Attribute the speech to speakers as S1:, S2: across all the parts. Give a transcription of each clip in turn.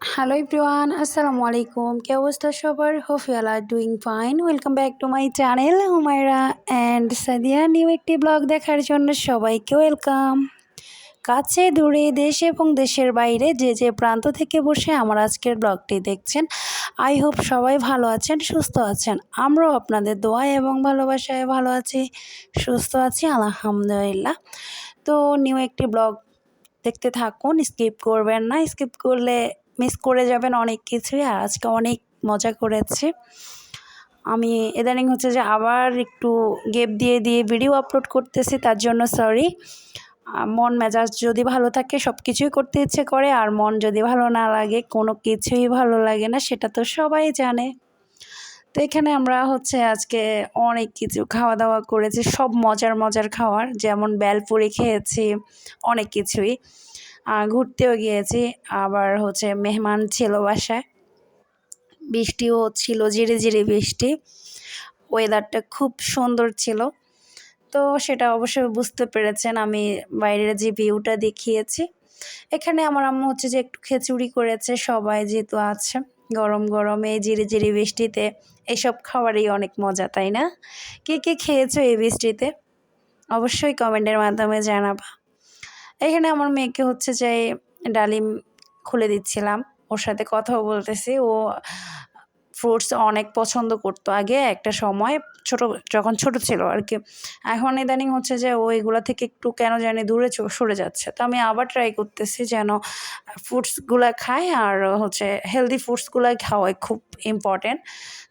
S1: Hello everyone আসসালামু আলাইকুম কি অবস্থা সবার are doing fine welcome back to my channel Humaira and Sadia new একটি ব্লগ দেখার জন্য সবাইকে ওয়েলকাম কাছে, দূরে, দেশ এবং দেশের বাইরে যে যে প্রান্ত থেকে বসে আমার আজকের ব্লগটি দেখছেন আই হোপ সবাই ভালো আছেন, সুস্থ আছেন। আমরাও আপনাদের দোয়া এবং ভালোবাসায় ভালো আছি, সুস্থ আছি, আলহামদুলিল্লাহ। তো নিউ একটি ব্লগ দেখতে থাকুন স্কিপ করবেন না। স্কিপ করলে মিস করে যাবেন অনেক কিছুই, আর আজকে অনেক মজা করেছি। আমি ইদানিং হচ্ছে যে আবার একটু গেপ দিয়ে দিয়ে ভিডিও আপলোড করতেছি, তার জন্য সরি মন, মেজাজ যদি ভালো থাকে সব কিছুই করতে ইচ্ছে করে, আর মন যদি ভালো না লাগে, কোনো কিছুই ভালো লাগে না, সেটা তো সবাই জানে। তো এখানে আমরা হচ্ছে আজকে অনেক কিছু খাওয়া দাওয়া করেছি, সব মজার মজার খাওয়ার, যেমন বেলপুরি খেয়েছি, অনেক কিছুই। ঘুরতেও গিয়েছি। আবার হচ্ছে মেহমান ছিল বাসায়। বৃষ্টিও হচ্ছিল জিরে জিরে বৃষ্টি। ওয়েদারটা খুব সুন্দর ছিল। তো সেটা অবশ্যই বুঝতে পেরেছেন, আমি বাইরের যে ভিউটা দেখিয়েছি। এখানে আমার আম্মু হচ্ছে যে একটু খিচুড়ি করেছে, সবাই যেহেতু আছে, গরম গরমে জিরে জিরে বৃষ্টিতে। এইসব খাবারই অনেক মজা, তাই না? কে কে খেয়েছো এই বৃষ্টিতে? অবশ্যই কমেন্টের মাধ্যমে জানাবা। এখানে আমার মেয়েকে হচ্ছে যে ডালিম খুলে দিচ্ছিলাম। ওর সাথে কথাও বলতেছি। ও ফ্রুটস অনেক পছন্দ করতো আগে একটা সময়, ছোট, যখন ছোট ছিল আর কি। এখন ইদানিং হচ্ছে যে ও এগুলো থেকে একটু কেন জানি দূরে সরে যাচ্ছে। তো আমি আবার ট্রাই করতেছি যেন ফ্রুটসগুলো খায় আর হচ্ছে হেলদি ফ্রুটসগুলোই খাওয়াই খুব ইম্পর্টেন্ট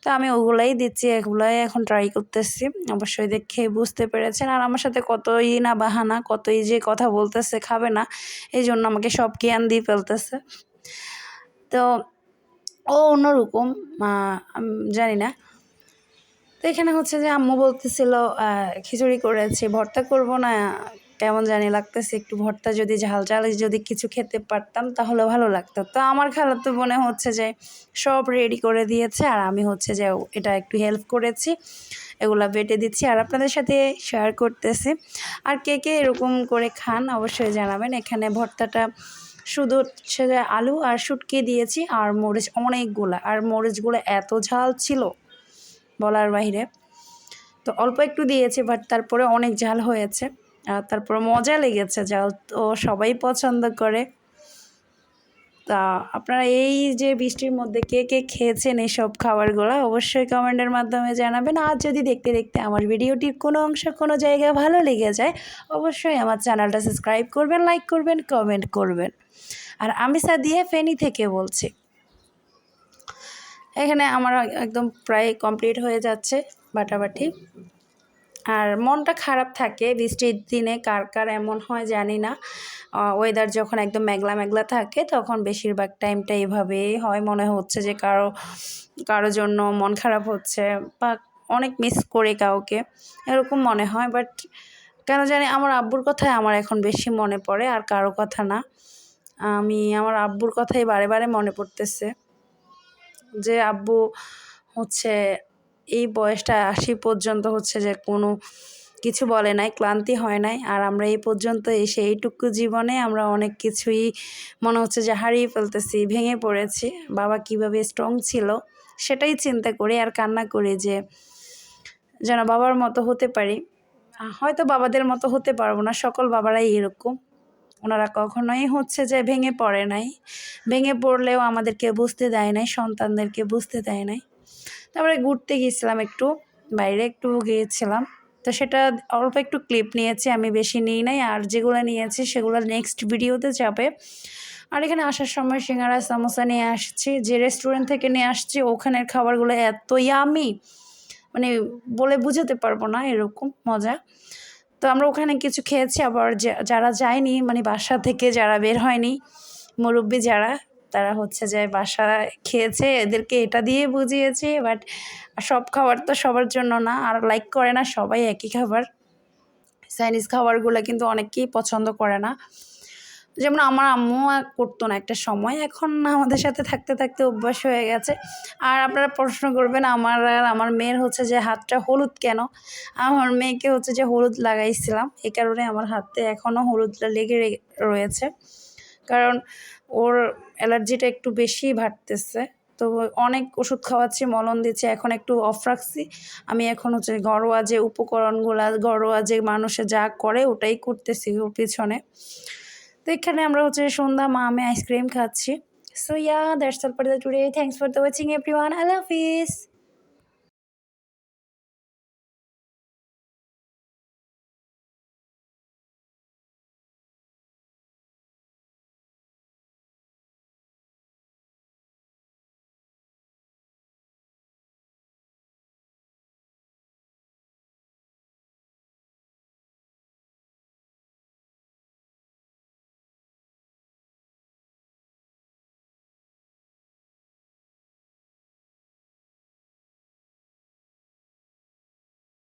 S1: তো আমি ওগুলাই দিচ্ছি, এগুলাই এখন ট্রাই করতেছি। অবশ্যই দেখে বুঝতে পেরেছেন। আর আমার সাথে কতই না বাহানা, কতই যে কথা বলতেছে, খাবে না। এই জন্য আমাকে সব জ্ঞান দিয়ে ফেলতেছে। তো ও অন্যরকম জানি না। তো এখানে হচ্ছে যে আম্মু বলতেছিল খিচুড়ি করেছি, ভর্তা করব না, কেমন জানি লাগতেছে, একটু ভর্তা যদি ঝাল ঝাল যদি কিছু খেতে পারতাম তাহলে ভালো লাগতো। তো আমার তো মনে হচ্ছে যে সব রেডি করে দিয়েছে, আর আমি হচ্ছে যে এটা একটু হেল্প করেছি, এগুলা বেটে দিচ্ছি, আর আপনাদের সাথে শেয়ার করতেছি। আর কে কে এরকম করে খান অবশ্যই জানাবেন, এখানে ভর্তাটা শুধু হচ্ছে আলু আর শুটকি দিয়েছি আর মরিচ, অনেকগুলো। আর মরিচগুলো এত ঝাল ছিল বলার বাহিরে তো অল্প একটু দিয়েছি বাট তারপরে অনেক ঝাল হয়েছে। আর তারপরে মজা লেগেছে, ঝাল তো সবাই পছন্দ করে। তা আপনারা এই যে বৃষ্টির মধ্যে কে কে খেয়েছেন এইসব খাবারগুলো অবশ্যই কমেন্টের মাধ্যমে জানাবেন। আর যদি দেখতে দেখতে আমার ভিডিওটির কোনো অংশ, কোনো জায়গায় ভালো লেগে যায়, অবশ্যই আমার চ্যানেলটা সাবস্ক্রাইব করবেন লাইক করবেন কমেন্ট করবেন। আর আমি সাদিয়া ফেনি থেকে বলছি। এখানে আমার একদম প্রায় কমপ্লিট হয়ে যাচ্ছে বাটাবাটি। আর মনটা খারাপ থাকে বৃষ্টির দিনে, কার কার এমন হয় জানি না। ওয়েদার যখন একদম মেঘলা মেঘলা থাকে, তখন বেশিরভাগ টাইমটা এভাবেই হয়। মনে হচ্ছে যে কারও কারও জন্য মন খারাপ হচ্ছে বা অনেক মিস করে কাউকে, এরকম মনে হয়। বাট কেন জানি আমার আব্বুর কথাই আমার এখন বেশি মনে পড়ে, আর কারও কথা না। আমি, আমার আব্বুর কথাই বারে বারে মনে পড়তেছে যে, আব্বু, হচ্ছে এই বয়সটা আসি পর্যন্ত হচ্ছে যে কোনো কিছু বলে নাই, ক্লান্তি হয় নাই। আর আমরা এই পর্যন্ত এসে এইটুকু জীবনে আমরা অনেক কিছুই মনে হচ্ছে যে হারিয়ে ফেলতেছি, ভেঙে পড়েছি। বাবা কীভাবে স্ট্রং ছিল সেটাই চিন্তা করি আর কান্না করি যে যেন বাবার মতো হতে পারি। হয়তো বাবাদের মতো হতে পারব না, সকল বাবারাই এরকম। ওনারা কখনোই হচ্ছে যে ভেঙে পড়ে নাই। ভেঙে পড়লেও আমাদেরকে বুঝতে দেয় নাই, সন্তানদেরকে বুঝতে দেয় নাই। তারপরে ঘুরতে গিয়েছিলাম একটু, বাইরে একটু গিয়েছিলাম। তো সেটা অল্প একটু ক্লিপ নিয়েছি, আমি বেশি নিই নাই। আর যেগুলো নিয়েছি, সেগুলো নেক্সট ভিডিওতে যাবে। আর এখানে আসার সময় সিঙ্গারা, সামোসা নিয়ে আসছি। যে রেস্টুরেন্ট থেকে নিয়ে আসছি, ওখানের খাবারগুলো এতই আমি মানে বলে বুঝাতে পারব না, এরকম মজা। তো আমরা ওখানে কিছু খেয়েছি, আবার যারা যায়নি মানে বাসা থেকে যারা বের হয়নি, মুরব্বী যারা তারা হচ্ছে যে বাসা খেয়েছে, এদেরকে এটা দিয়ে বুঝিয়েছি বাট সব খাবার তো সবার জন্য না, আর লাইক করে না, সবাই একই খাবার। চাইনিজ খাবারগুলো কিন্তু অনেকেই পছন্দ করে না। যেমন আমার আম্মু করতো না একটা সময়, এখন আমাদের সাথে থাকতে থাকতে অভ্যাস হয়ে গেছে। আর আপনারা প্রশ্ন করবেন, আমার আর আমার মেয়ের হচ্ছে যে হাতটা হলুদ কেন? আমার মেয়েকে হচ্ছে যে হলুদ লাগাইছিলাম, এ কারণে আমার হাতে এখনও হলুদটা লেগে রয়েছে। কারণ ওর অ্যালার্জিটা একটু বেশি বাড়তেছে। তো অনেক ওষুধ খাওয়াচ্ছি, মলম দিচ্ছি, এখন একটু অফ রাখছি। আমি এখন হচ্ছে ঘরোয়া যে উপকরণগুলো, ঘরোয়া যে মানুষে যা করে ওটাই করতেছি ওর পিছনে। তো এখানে আমরা হচ্ছে সন্ধ্যা, মা আমি আইসক্রিম খাচ্ছি। So yeah that's all for the today thanks for the watching everyone I love